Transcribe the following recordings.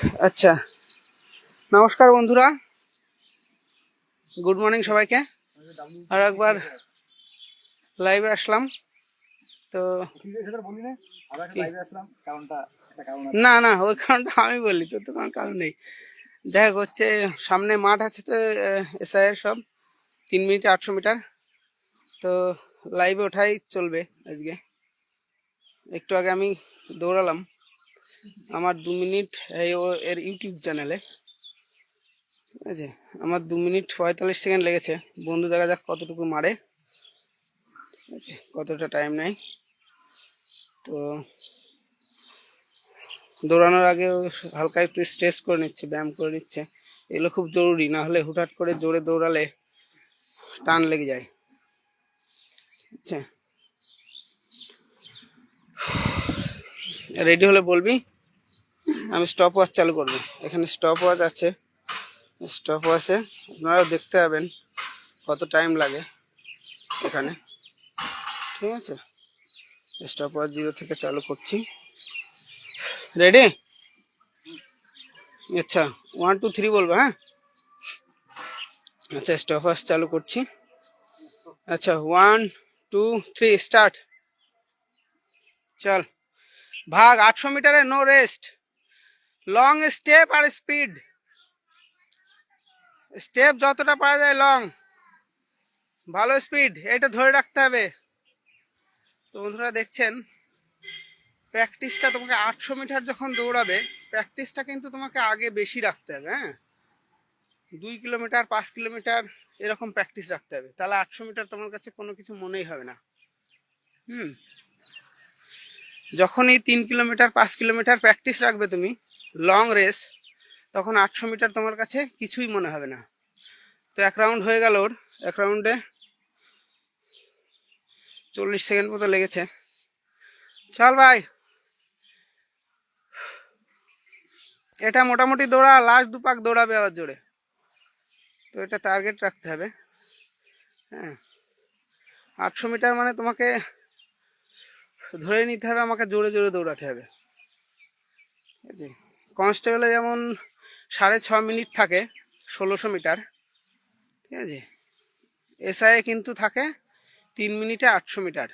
আচ্ছা। নমস্কার বন্ধুরা। গুড মর্নিং সবাইকে। আর একবার লাইভে আসলাম। তো না না, ওই কারণটা আমি বলি তোর তো কোনো কারণ নেই। যাই হোক, হচ্ছে সামনে মাঠ আছে তো এসআইয়ের সব, তিন মিনিট আটশো মিটার। তো লাইভে ওঠাই চলবে আজকে। একটু আগে আমি দৌড়ালাম। আমার দু মিনিট এর ইউটিউব চ্যানেলে। ঠিক আছে? আমার দু মিনিট পঁয়তাল্লিশ সেকেন্ড লেগেছে। বন্ধু দেখা যাক কতটুকু মারে। ঠিক আছে? কতটা টাইম নেয়। তো দৌড়ানোর আগে হালকা একটু স্ট্রেস করে নিচ্ছে, ব্যায়াম করে নিচ্ছে। এগুলো খুব জরুরি, না হলে হুটহাট করে জোরে দৌড়ালে টান লেগে যায়। আচ্ছা রেডি হলে বলবি? আমি স্টপ ওয়াচ চালু করব। এখানে স্টপ ওয়াচ আছে। স্টপ ওয়াচে আপনারাও দেখতে পাবেন কত টাইম লাগে এখানে। ঠিক আছে? স্টপ ওয়াচ জিরো থেকে চালু করছি। রেডি আচ্ছা ওয়ান টু থ্রি বলব হ্যাঁ? আচ্ছা স্টপ ওয়াচ চালু করছি। আচ্ছা ওয়ান টু থ্রি স্টার্ট চল। ভাগ, আটশো মিটারে নো রেস্ট লং স্টেপ আর স্পিড স্টেপ যতটা পারা যায় লং ভালো স্পিড এটা ধরে রাখতে হবে। তো বন্ধুরা দেখছেন প্র্যাকটিসটা তোমাকে আটশো মিটার যখন দৌড়াবে প্র্যাকটিসটা কিন্তু তোমাকে আগে বেশি রাখতে হবে হ্যাঁ? দুই কিলোমিটার, পাঁচ কিলোমিটার এরকম প্র্যাকটিস রাখতে হবে। তাহলে আটশো মিটার তোমার কাছে কোনো কিছু মনেই হবে না। হুম? যখনই তিন কিলোমিটার, পাঁচ কিলোমিটার প্র্যাকটিস রাখবে তুমি লং রেস তখন আটশো মিটার তোমার কাছে কিছুই মনে হবে না। তো এক রাউন্ড হয়ে গেল ওর, এক রাউন্ডে চল্লিশ সেকেন্ড মতো লেগেছে। চল ভাই। এটা মোটামুটি দৌড়া লাস্ট দু পাক দৌড়াবে আবার জোরে। তো এটা টার্গেট রাখতে হবে। হ্যাঁ। আটশো মিটার মানে তোমাকে ধরে নিতে হবে, আমাকে জোরে জোরে দৌড়াতে হবে। ঠিক আছে কনস্টেবলে যেমন সাড়ে ছ মিনিট থাকে, ষোলোশো মিটার, ঠিক আছে? এসআইয়ে কিন্তু থাকে তিন মিনিটে আটশো মিটার।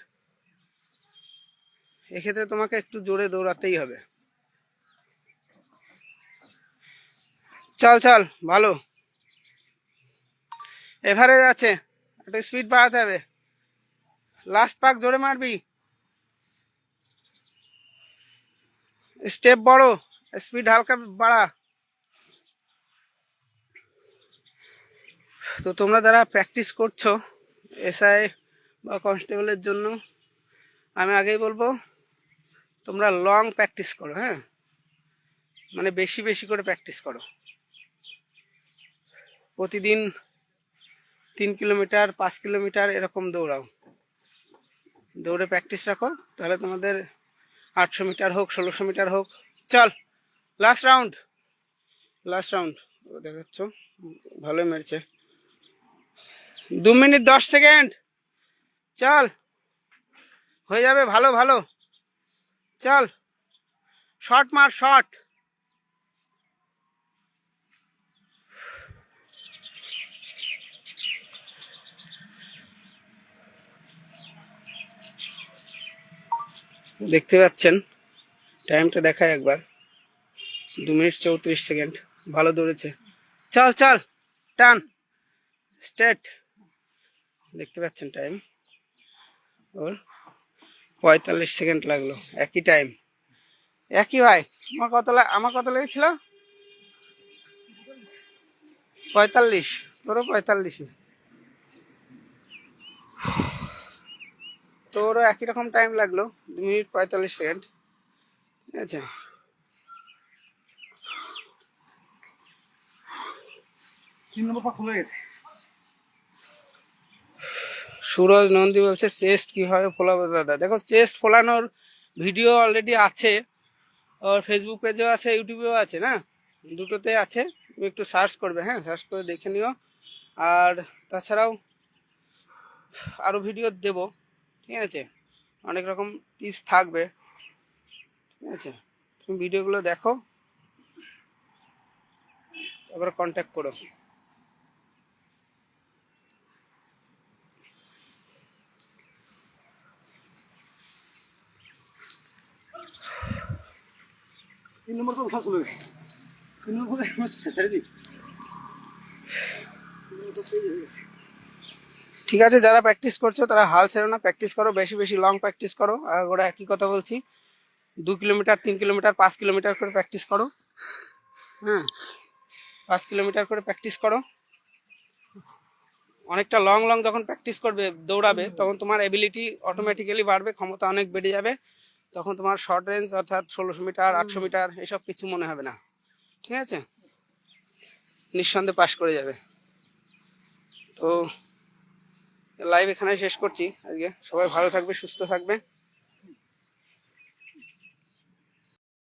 এক্ষেত্রে তোমাকে একটু জোরে দৌড়াতেই হবে। চল চল, ভালো। এভারেজ আছে, একটু স্পিড বাড়াতে হবে। লাস্ট পাক জোরে মারবি। স্টেপ বড়, স্পিড হালকা বাড়া। তো তোমরা যারা প্র্যাকটিস করছ এসআই বা কনস্টেবলের জন্য, আমি আগেই বলব, তোমরা লং প্র্যাকটিস করো হ্যাঁ? মানে বেশি বেশি করে প্র্যাকটিস করো। প্রতিদিন তিন কিলোমিটার, পাঁচ কিলোমিটার এরকম দৌড়াও। দৌড়ে প্র্যাকটিস রাখো, তাহলে তোমাদের আটশো মিটার হোক, ষোলোশো মিটার হোক। চল লাস্ট রাউন্ড লাস্ট রাউন্ড দেখাচ্ছ, ভালোই মেরেছে। দু মিনিট দশ সেকেন্ড। চল, হয়ে যাবে ভালো ভালো। চল শর্ট মার শর্ট দেখতে পাচ্ছেন? টাইমটা দেখায় একবার। দু মিনিট চৌত্রিশ সেকেন্ড। ভালো দৌড়েছে। চল চল! টান! স্টেট দেখতে পাচ্ছেন টাইম ওর পঁয়তাল্লিশ সেকেন্ড লাগল। একই টাইম একই ভাই, আমার কত আমার কত লেগেছিল? পঁয়তাল্লিশ। তোরও পঁয়তাল্লিশ তোরও একই রকম টাইম লাগল দু মিনিট পঁয়তাল্লিশ সেকেন্ড ঠিক আছে? সুরজ নন্দী বলছে চেস্ট কীভাবে ফোলাবো দাদা? দেখো চেস্ট ফোলানোর ভিডিও অলরেডি আছে। ওর ফেসবুক পেজেও আছে ইউটিউবেও আছে না? দুটোতে আছে। তুমি একটু সার্চ করবে হ্যাঁ? সার্চ করে দেখে নিও। আর তাছাড়াও আরও ভিডিও দেবো। ঠিক আছে? অনেক রকম টিপস থাকবে। ঠিক আছে? তুমি ভিডিওগুলো দেখো। তারপরে কন্ট্যাক্ট করো। তিন নম্বর তো উঠা চলে তিন নম্বর ছেড়ে দিই। ঠিক আছে, যারা প্র্যাকটিস করছ তারা হাল ছেড়ো না প্র্যাকটিস করো, বেশি বেশি লং প্র্যাকটিস করো। আর ওরা একই কথা বলছি, দু কিলোমিটার তিন কিলোমিটার পাঁচ কিলোমিটার করে প্র্যাকটিস করো। হ্যাঁ পাঁচ কিলোমিটার করে প্র্যাকটিস করো। অনেকটা লং লং যখন প্র্যাকটিস করবে, দৌড়াবে, তখন তোমার এবিলিটি অটোমেটিক্যালি বাড়বে, ক্ষমতা অনেক বেড়ে যাবে। তখন তোমার শর্ট রেঞ্জ অর্থাৎ ষোলোশো মিটার আটশো মিটার এসব কিছু মনে হবে না। ঠিক আছে? নিঃসন্দেহে পাশ করে যাবে। তো লাইভ এখানে শেষ করছি। আজকে সবাই ভালো থাকবে সুস্থ থাকবে।